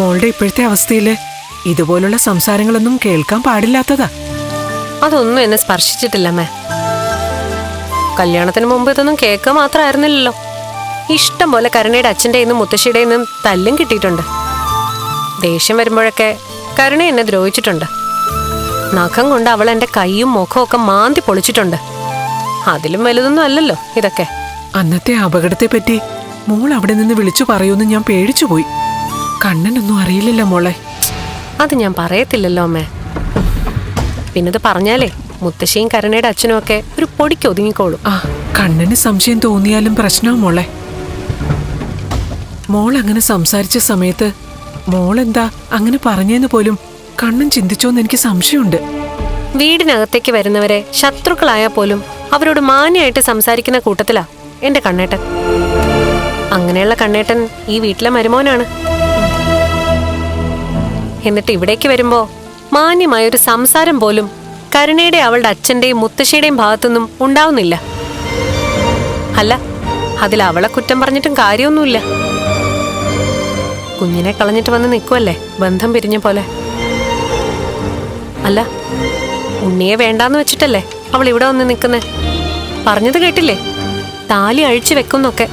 മോളുടെ ഇപ്പോഴത്തെ അവസ്ഥയിൽ ഇതുപോലുള്ള സംസാരങ്ങളൊന്നും കേൾക്കാൻ പാടില്ലാത്തതാ. അതൊന്നും എന്നെ സ്പർശിച്ചിട്ടില്ലമ്മേ കല്യാണത്തിന് മുമ്പ് ഇതൊന്നും കേൾക്കുക മാത്രമായിരുന്നില്ലല്ലോ. ഇഷ്ടം പോലെ കരുണയുടെ അച്ഛന്റെ നിന്നും മുത്തശ്ശിയുടെ നിന്നും തല്ലും കിട്ടിയിട്ടുണ്ട്. ദേഷ്യം വരുമ്പോഴൊക്കെ കരുണ എന്നെ ദ്രോഹിച്ചിട്ടുണ്ട്. നഖം കൊണ്ട് അവൾ എന്റെ കൈയും മുഖവും ഒക്കെ മാന്തി പൊളിച്ചിട്ടുണ്ട്. അതിലും വലുതൊന്നും അല്ലല്ലോ ഇതൊക്കെ. അന്നത്തെ അപകടത്തെ പറ്റി മോൾ അവിടെ നിന്ന് വിളിച്ചു പറയൂന്ന് ഞാൻ പേടിച്ചുപോയി. കണ്ണനൊന്നും അറിയില്ലല്ലോ മോളെ. അത് ഞാൻ പറയത്തില്ലല്ലോ അമ്മേ. പിന്നത് പറഞ്ഞാലേ മുത്തശ്ശിയും കരുണയുടെ അച്ഛനും ഒക്കെ ഒരു പൊടിക്ക് ഒതുങ്ങിക്കോളും. ആ കണ്ണന് സംശയം തോന്നിയാലും പ്രശ്നവും മോളെ. മോൾ അങ്ങനെ സംസാരിച്ച സമയത്ത് മോൾ എന്താ അങ്ങനെ പറഞ്ഞെന്ന് പോലും കണ്ണൻ ചിന്തിച്ചോന്ന് എനിക്ക് സംശയമുണ്ട്. വീടിനകത്തേക്ക് വരുന്നവരെ ശത്രുക്കളായാൽ പോലും അവരോട് മാന്യമായിട്ട് സംസാരിക്കുന്ന കൂട്ടത്തിലാ എന്റെ കണ്ണേട്ടൻ. അങ്ങനെയുള്ള കണ്ണേട്ടൻ ഈ വീട്ടിലെ മരുമോനാണ്. എന്നിട്ട് ഇവിടേക്ക് വരുമ്പോ മാന്യമായ ഒരു സംസാരം പോലും കരുണയുടെ അവളുടെ അച്ഛന്റെയും മുത്തശ്ശിയുടെയും ഭാഗത്തുനിന്നും ഉണ്ടാവുന്നില്ല. അല്ല അതിൽ അവളെ കുറ്റം പറഞ്ഞിട്ടും കാര്യമൊന്നുമില്ല. കുഞ്ഞിനെ കളഞ്ഞിട്ട് വന്ന് നിൽക്കുമല്ലേ ബന്ധം പിരിഞ്ഞ പോലെ. അല്ല ഉണ്ണിയെ വേണ്ടാന്ന് വെച്ചിട്ടല്ലേ അവൾ ഇവിടെ വന്ന് നിൽക്കുന്നേ? പറഞ്ഞത് കേട്ടില്ലേ? താലി അഴിച്ചു വെക്കുന്നൊക്കെ.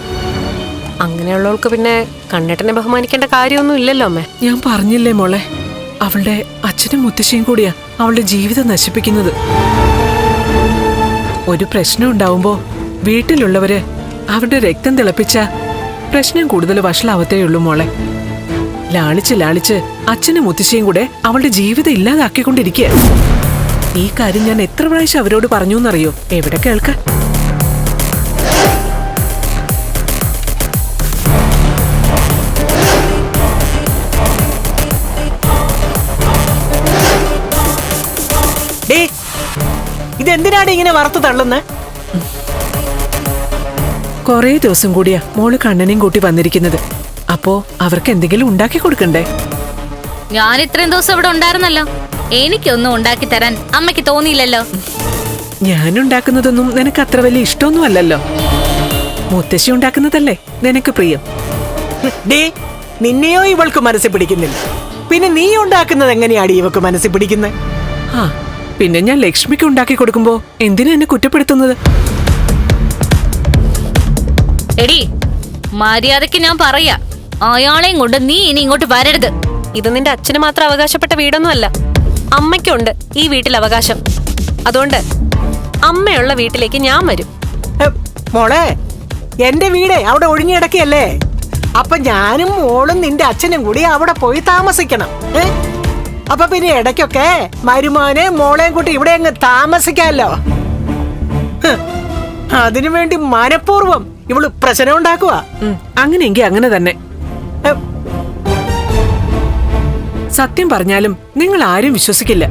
അങ്ങനെയുള്ളവൾക്ക് പിന്നെ കണ്ണേട്ടനെ ബഹുമാനിക്കേണ്ട കാര്യമൊന്നും ഇല്ലല്ലോ അമ്മേ. ഞാൻ പറഞ്ഞില്ലേ മോളെ അവളുടെ അച്ഛനും മുത്തശ്ശിയും കൂടിയാ അവളുടെ ജീവിതം നശിപ്പിക്കുന്നത്. ഒരു പ്രശ്നം ഉണ്ടാവുമ്പോ വീട്ടിലുള്ളവര് അവരുടെ രക്തം തിളപ്പിച്ച പ്രശ്നം കൂടുതൽ വഷളാവത്തേയുള്ളൂ മോളെ. ലാളിച്ച് ലാളിച്ച് അച്ഛനും മുത്തശ്ശിയും കൂടെ അവളുടെ ജീവിതം ഇല്ലാതാക്കിക്കൊണ്ടിരിക്കുക ഈ കാര്യം ഞാൻ എത്ര പ്രാവശ്യം അവരോട് പറഞ്ഞു എന്നറിയോ എവിടെ കേൾക്കാൻ ഡേ ഇതെന്തിനാണ് ഇങ്ങനെ വറുത്ത് തള്ളുന്നത് കുറേ ദിവസം കൂടിയാ മോൾ കണ്ണനെയും കൂട്ടി വന്നിരിക്കുന്നത്. അപ്പോ അവർക്ക് എന്തെങ്കിലും ഉണ്ടാക്കി കൊടുക്കണ്ടേ? ഞാൻ ഇത്രയും ദിവസം ഇവിടെ ഉണ്ടായിരുന്നല്ലോ. എനിക്കൊന്നും ഉണ്ടാക്കി തരാൻ അമ്മയ്ക്ക് തോന്നിയില്ലല്ലോ. ഞാൻ ഉണ്ടാക്കുന്നതൊന്നും നിനക്ക് അത്ര വലിയ ഇഷ്ടമൊന്നും അല്ലല്ലോ. മുത്തശ്ശി ഉണ്ടാക്കുന്നതല്ലേ നിനക്ക് പ്രിയം? ഡേ നിന്നെയോ ഇവൾക്ക് മനസ്സിൽ പിടിക്കുന്നില്ല. പിന്നെ നീ ഉണ്ടാക്കുന്നത് എങ്ങനെയാടി ഇവക്ക് മനസ്സിൽ പിടിക്കുന്നത് ആ പിന്നെ ഞാൻ ലക്ഷ്മിക്ക് ഉണ്ടാക്കി കൊടുക്കുമ്പോ എന്തിനാ എന്നെ കുറ്റപ്പെടുത്തുന്നത്? എടി മര്യാദയ്ക്ക് ഞാൻ പറയാ. അയാളെയും കൊണ്ട് നീ ഇനി ഇങ്ങോട്ട് വരരുത്. ഇത് നിന്റെ അച്ഛന് മാത്രം അവകാശപ്പെട്ട വീടൊന്നുമല്ല. അമ്മയ്ക്കുണ്ട് ഈ വീട്ടിൽ അവകാശം. അതുകൊണ്ട് അമ്മയുള്ള വീട്ടിലേക്ക് ഞാൻ വരും. മോളെ എന്റെ വീട് അവിടെ ഒഴിഞ്ഞിടക്കല്ലേ അപ്പൊ ഞാനും മോളും നിന്റെ അച്ഛനും കൂടി അവിടെ പോയി താമസിക്കണം? അപ്പൊ പിന്നെ ഇടയ്ക്കൊക്കെ മരുമോനെ മോളെയും കൂട്ടി ഇവിടെ അങ്ങ് താമസിക്കാമല്ലോ അതിനു വേണ്ടി മനഃപൂർവം ഇവൾ പ്രശ്നം ഉണ്ടാക്കുക അങ്ങനെയെങ്കിൽ അങ്ങനെയെങ്കി അങ്ങനെ തന്നെ. സത്യം പറഞ്ഞാലും നിങ്ങൾ ആരും വിശ്വസിക്കില്ല.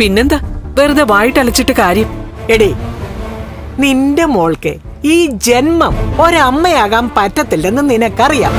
പിന്നെന്താ? വെറുതെ വായിട്ടലച്ചിട്ട് കാര്യം. എടേ നിന്റെ മോൾക്ക് ഈ ജന്മം ഒരമ്മയാകാൻ പറ്റത്തില്ലെന്ന് നിനക്കറിയാം.